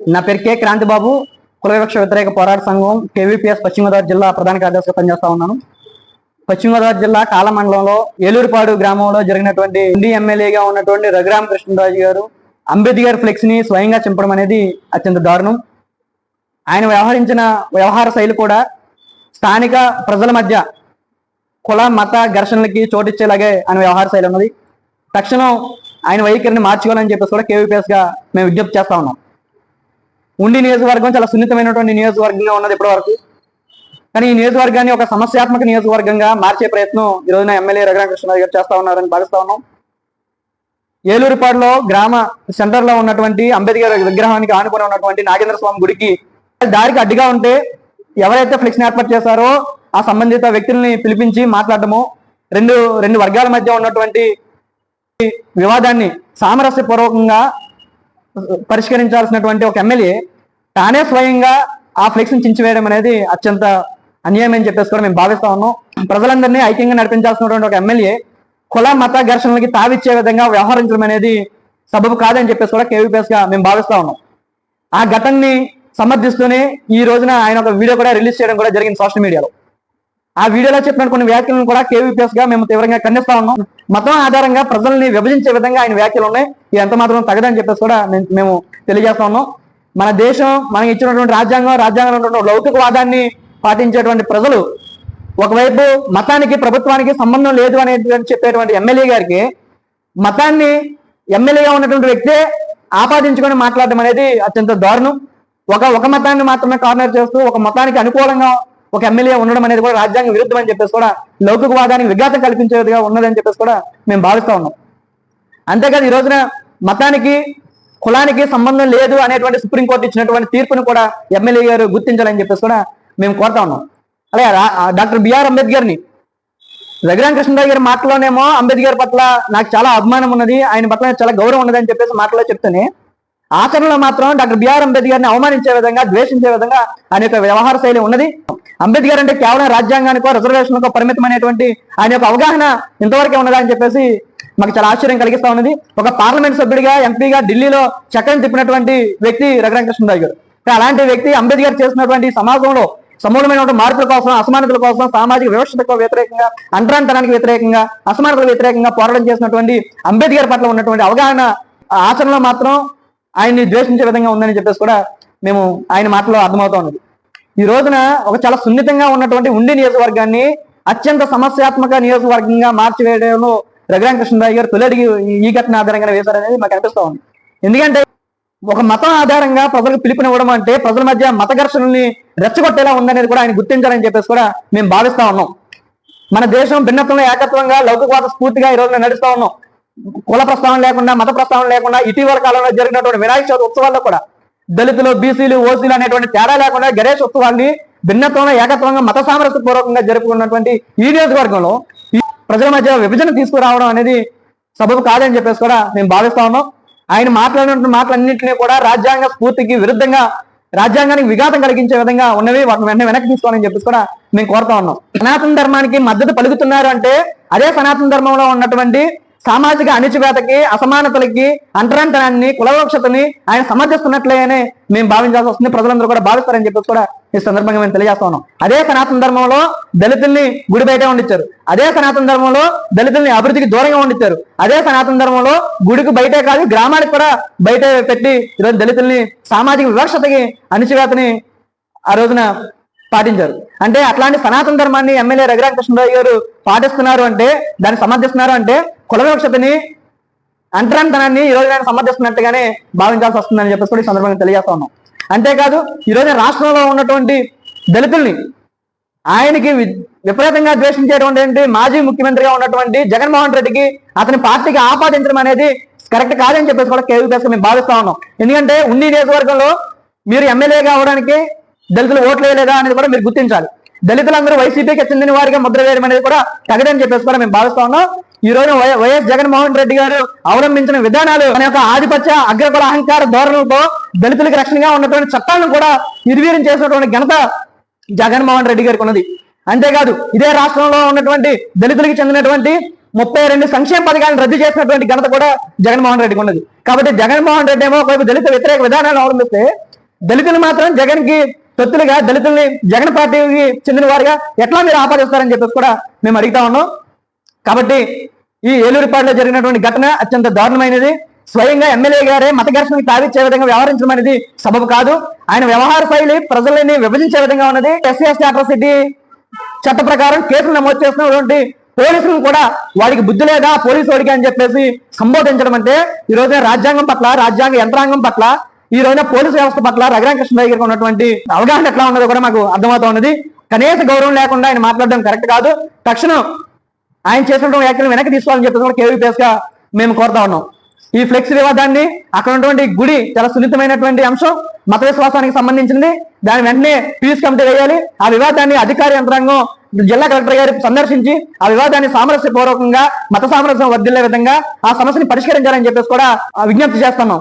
నా పేరు కె. క్రాంతి బాబు కులవివక్ష వ్యతిరేక పోరాట సంఘం కేవీపీఎస్ పశ్చిమ గోదావరి జిల్లా ప్రధాన కార్యదర్శిగా పనిచేస్తా ఉన్నాను. పశ్చిమ గోదావరి జిల్లా కాల మండలంలో ఏలూరుపాడు గ్రామంలో జరిగినటువంటి ఇండి ఎమ్మెల్యేగా ఉన్నటువంటి రఘురామ కృష్ణరాజు గారు అంబేద్కర్ ఫ్లెక్స్ని స్వయంగా చింపడం అనేది అత్యంత దారుణం. ఆయన వ్యవహరించిన వ్యవహార శైలి కూడా స్థానిక ప్రజల మధ్య కుల మత ఘర్షణలకి చోటిచ్చేలాగే ఆయన వ్యవహార శైలి ఉన్నది. తక్షణం ఆయన వైఖరిని మార్చుకోవాలని చెప్పేసి కూడా కేవీపీఎస్గా మేము విజ్ఞప్తి చేస్తా ఉన్నాం. ఉండి నియోజకవర్గం చాలా సున్నితమైనటువంటి నియోజకవర్గంగా ఉన్నది ఇప్పటి వరకు కానీ ఈ నియోజకవర్గాన్ని ఒక సమస్యాత్మక నియోజకవర్గంగా మార్చే ప్రయత్నం ఈ రోజున ఎమ్మెల్యే రఘురామకృష్ణరావు గారు చేస్తా ఉన్నారని భావిస్తా ఉన్నాం. ఏలూరుపాడులో గ్రామ సెంటర్లో ఉన్నటువంటి అంబేద్కర్ విగ్రహానికి ఆనుకొని ఉన్నటువంటి నాగేంద్ర స్వామి గుడికి దారికి అడ్డుగా ఉంటే ఎవరైతే ఫ్లెక్స్ ఏర్పాటు చేశారో ఆ సంబంధిత వ్యక్తుల్ని పిలిపించి మాట్లాడటము రెండు రెండు వర్గాల మధ్య ఉన్నటువంటి వివాదాన్ని సామరస్యపూర్వకంగా పరిష్కరించాల్సినటువంటి ఒక ఎమ్మెల్యే తానే స్వయంగా ఆ ఫ్లెక్స్ చించివేయడం అనేది అత్యంత అన్యాయం అని చెప్పేసి కూడా మేము భావిస్తా ఉన్నాం. ప్రజలందరినీ ఐక్యంగా నడిపించాల్సినటువంటి ఒక ఎమ్మెల్యే కుల మత ఘర్షణలకి తావిచ్చే విధంగా వ్యవహరించడం అనేది సబబు కాదని చెప్పేసి కూడా కేవీపీఎస్గా మేము భావిస్తా ఉన్నాం. ఆ ఘటనని సమర్థిస్తూనే ఈ రోజున ఆయన ఒక వీడియో కూడా రిలీజ్ చేయడం కూడా జరిగింది సోషల్ మీడియాలో. ఆ వీడియోలో చెప్పిన కొన్ని వ్యాఖ్యలను కూడా కేవీపీఎస్గా మేము తీవ్రంగా ఖండిస్తా ఉన్నాం. మతం ఆధారంగా ప్రజల్ని విభజించే విధంగా ఆయన వ్యాఖ్యలు ఉన్నాయి. ఇది ఎంత మాత్రం తగదని చెప్పేసి కూడా మేము తెలియజేస్తా ఉన్నాం. మన దేశం మనకి ఇచ్చినటువంటి రాజ్యాంగం రాజ్యాంగంలో ఉన్నటువంటి లౌకికవాదాన్ని పాటించేటువంటి ప్రజలు ఒకవైపు మతానికి ప్రభుత్వానికి సంబంధం లేదు అనేటువంటి చెప్పేటువంటి ఎమ్మెల్యే గారికి మతాన్ని ఎమ్మెల్యేగా ఉన్నటువంటి వ్యక్తే ఆపాదించుకొని మాట్లాడడం అనేది అత్యంత దారుణం. ఒక ఒక మతాన్ని మాత్రమే కార్నర్ చేస్తూ ఒక మతానికి అనుకూలంగా ఒక ఎమ్మెల్యే ఉండడం అనేది కూడా రాజ్యాంగ విరుద్ధం అని చెప్పేసి కూడా లౌకికవాదానికి విఘాతం కల్పించేదిగా ఉన్నదని చెప్పేసి కూడా మేము భావిస్తా ఉన్నాం. అంతేకాదు ఈ రోజున మతానికి కులానికి సంబంధం లేదు అనేటువంటి సుప్రీంకోర్టు ఇచ్చినటువంటి తీర్పును కూడా ఎమ్మెల్యే గారు గుర్తించాలని చెప్పేసి కూడా మేము కోరుతా ఉన్నాం. అలాగే డాక్టర్ బిఆర్ అంబేద్కర్ని రఘురామ కృష్ణరావు గారి మాటలోనేమో అంబేద్కర్ పట్ల నాకు చాలా అభిమానం ఉన్నది ఆయన పట్ల చాలా గౌరవం ఉన్నది అని చెప్పేసి మాటలో చెప్తేనే ఆచరణలో మాత్రం డాక్టర్ బిఆర్ అంబేద్కర్ని అవమానించే విధంగా ద్వేషించే విధంగా ఆయన యొక్క వ్యవహార శైలి ఉన్నది. అంబేద్కర్ అంటే కేవలం రాజ్యాంగానికో రిజర్వేషన్లకో పరిమితమైనటువంటి ఆయన యొక్క అవగాహన ఇంతవరకే ఉన్నదా అని చెప్పేసి మాకు చాలా ఆశ్చర్యం కలిగిస్తా ఉన్నది. ఒక పార్లమెంట్ సభ్యుడిగా ఎంపీగా ఢిల్లీలో చక్రం తిప్పినటువంటి వ్యక్తి రఘురామ కృష్ణరావు గారు. అలాంటి వ్యక్తి అంబేద్కర్ చేసినటువంటి సమాజంలో సమూలమైనటువంటి మార్పుల కోసం అసమానతల కోసం సామాజిక వివక్షతకు వ్యతిరేకంగా అంటరాంతనానికి వ్యతిరేకంగా అసమానతలకు వ్యతిరేకంగా పోరాటం చేసినటువంటి అంబేద్కర్ పట్ల ఉన్నటువంటి అవగాహన ఆచరణలో మాత్రం ఆయన్ని ద్వేషించే విధంగా ఉందని చెప్పేసి కూడా మేము ఆయన మాటలో అర్థమవుతా ఉన్నది. ఈ రోజున ఒక చాలా సున్నితంగా ఉన్నటువంటి ఉండి నియోజకవర్గాన్ని అత్యంత సమస్యాత్మక నియోజకవర్గంగా మార్చివేయడంలో రఘురామ కృష్ణరావు గారు తొలడిగి ఈ ఘటన ఆధారంగా వేశారనేది మాకు అనిపిస్తా ఉంది. ఎందుకంటే ఒక మతం ఆధారంగా ప్రజలకు పిలుపునివ్వడం అంటే ప్రజల మధ్య మత ఘర్షణల్ని రెచ్చగొట్టేలా ఉందనేది కూడా ఆయన గుర్తించాలని చెప్పేసి కూడా మేము భావిస్తా ఉన్నాం. మన దేశం భిన్నత్వంలో ఏకత్వంగా లౌకికవాద స్ఫూర్తిగా ఈ రోజున నడుస్తా ఉన్నాం. కుల ప్రస్తావన లేకుండా మత ప్రస్తావన లేకుండా ఇటీవల కాలంలో జరిగినటువంటి వినాయక చవితి ఉత్సవాల్లో కూడా దళితులు బీసీలు ఓసీలు అనేటువంటి తేడా లేకుండా గణేష్ ఉత్సవాన్ని భిన్నత్వంగా ఏకత్వంగా మత సామరస్య పూర్వకంగా జరుపుకున్నటువంటి ఈ నియోజకవర్గంలో ఈ ప్రజల మధ్య విభజన తీసుకురావడం అనేది సబబు కాదని చెప్పేసి కూడా మేము భావిస్తా ఉన్నాం. ఆయన మాట్లాడినటువంటి మాటలన్నింటినీ కూడా రాజ్యాంగ స్ఫూర్తికి విరుద్ధంగా రాజ్యాంగానికి విఘాతం కలిగించే విధంగా ఉన్నవి వాటిని వెంటనే వెనక్కి తీసుకోవాలని చెప్పేసి కూడా మేము కోరుతా ఉన్నాం. సనాతన ధర్మానికి మద్దతు పలుకుతున్నారు అంటే అదే సనాతన ధర్మంలో ఉన్నటువంటి సామాజిక అణిచివేతకి అసమానతలకి అంటరాంతనాన్ని కులవక్షతని ఆయన సమర్థిస్తున్నట్లేనే మేము భావించాల్సి వస్తుంది. ప్రజలందరూ కూడా భావిస్తారని చెప్పి కూడా ఈ సందర్భంగా మేము తెలియజేస్తా ఉన్నాం అదే సనాతన ధర్మంలో దళితుల్ని గుడి బయటే ఉండిచ్చారు. అదే సనాతన ధర్మంలో దళితుల్ని అభివృద్ధికి దూరంగా ఉండిచ్చారు. అదే సనాతన ధర్మంలో గుడికి బయటే కాదు గ్రామానికి కూడా బయట పెట్టి ఈరోజు దళితుల్ని సామాజిక వివక్షతకి అణిచివేతని ఆ రోజున పాటించారు. అంటే అట్లాంటి సనాతన ధర్మాన్ని ఎమ్మెల్యే రఘురామ కృష్ణరావు గారు పాటిస్తున్నారు అంటే దాన్ని సమర్థిస్తున్నారు అంటే కులవివక్షతని వివక్షతని ఈ రోజు ఆయన సమర్థిస్తున్నట్టుగానే భావించాల్సి వస్తుందని చెప్పేసి కూడా ఈ సందర్భంగా తెలియజేస్తా ఉన్నాం అంతేకాదు ఈ రోజు రాష్ట్రంలో ఉన్నటువంటి దళితుల్ని ఆయనకి వి- విపరీతంగా ద్వేషించేటువంటి మాజీ ముఖ్యమంత్రిగా ఉన్నటువంటి జగన్మోహన్ రెడ్డికి అతని పార్టీకి ఆపాదించడం అనేది కరెక్ట్ కాదని చెప్పేసి కూడా కేవీపీఎస్ మేము భావిస్తా ఉన్నాం. ఎందుకంటే ఉన్ని నియోజకవర్గంలో మీరు ఎమ్మెల్యేగా అవడానికి దళితులు ఓట్లు వేయలేదా అనేది కూడా మీరు గుర్తించాలి. దళితులందరూ వైసీపీకి చెందిన వారిగా ముద్ర వేయడం అనేది కూడా తగదని చెప్పేసి కూడా మేము భావిస్తా ఉన్నాం. ఈ రోజు వై- వైఎస్ జగన్మోహన్ రెడ్డి గారు అవలంబించిన విధానాలు మన యొక్క ఆధిపత్య అగ్రకుల అహంకార ధోరణులతో దళితులకు రక్షణగా ఉన్నటువంటి చట్టాలను కూడా నిర్వీర్యం చేసినటువంటి ఘనత జగన్మోహన్ రెడ్డి గారికి ఉన్నది. అంతేకాదు ఇదే రాష్ట్రంలో ఉన్నటువంటి దళితులకు చెందినటువంటి ముప్పై రెండు సంక్షేమ పథకాలను రద్దు చేసినటువంటి ఘనత కూడా జగన్మోహన్ రెడ్డికి ఉన్నది. కాబట్టి జగన్మోహన్ రెడ్డి ఏమో ఒకవైపు దళిత వ్యతిరేక విధానాన్ని అవలంబిస్తే దళితులు మాత్రం జగన్కి తొత్తులుగా దళితుల్ని జగన్ పార్టీకి చెందిన వారుగా ఎట్లా మీరు ఆపాదిస్తారని చెప్పేసి కూడా మేము అడుగుతా ఉన్నాం. కాబట్టి ఈ ఏలూరుపాడులో జరిగినటువంటి ఘటన అత్యంత దారుణమైనది. స్వయంగా ఎమ్మెల్యే గారే మత ఘర్షణకు తావిచ్చే విధంగా వ్యవహరించడం అనేది సబబు కాదు. ఆయన వ్యవహార శైలి ప్రజలని విభజించే విధంగా ఉన్నది. ఎస్సీ ఎస్టీ అట్రాసిటీ చట్ట ప్రకారం కేసులు నమోదు చేసినటువంటి పోలీసులను కూడా వాడికి బుద్ధి లేదా పోలీసు వాడికి అని చెప్పేసి సంబోధించడం అంటే ఈ రోజున రాజ్యాంగం పట్ల రాజ్యాంగ యంత్రాంగం పట్ల ఈ రోజున పోలీసు వ్యవస్థ పట్ల రఘురామ కృష్ణ గారికి ఉన్నటువంటి అవగాహన ఎట్లా ఉన్నదో కూడా మాకు అర్థమవుతా ఉన్నది. కనీస గౌరవం లేకుండా ఆయన మాట్లాడడం కరెక్ట్ కాదు. తక్షణం ఆయన చేసినటువంటి వ్యాఖ్యలు వెనక్కి తీసుకోవాలని చెప్పేసి కూడా కేవీపీఎస్గా మేము కోరుతా ఉన్నాం. ఈ ఫ్లెక్స్ వివాదాన్ని అక్కడ ఉన్నటువంటి గుడి చాలా సున్నితమైనటువంటి అంశం మత విశ్వాసానికి సంబంధించింది. దాని వెంటనే పీస్ కమిటీ వేయాలి. ఆ వివాదాన్ని అధికార యంత్రాంగం జిల్లా కలెక్టర్ గారి సందర్శించి ఆ వివాదాన్ని సామరస్య పూర్వకంగా మత సామరస్యం వర్దిల్లే విధంగా ఆ సమస్యని పరిష్కరించాలని చెప్పేసి కూడా ఆ విజ్ఞప్తి చేస్తున్నాం.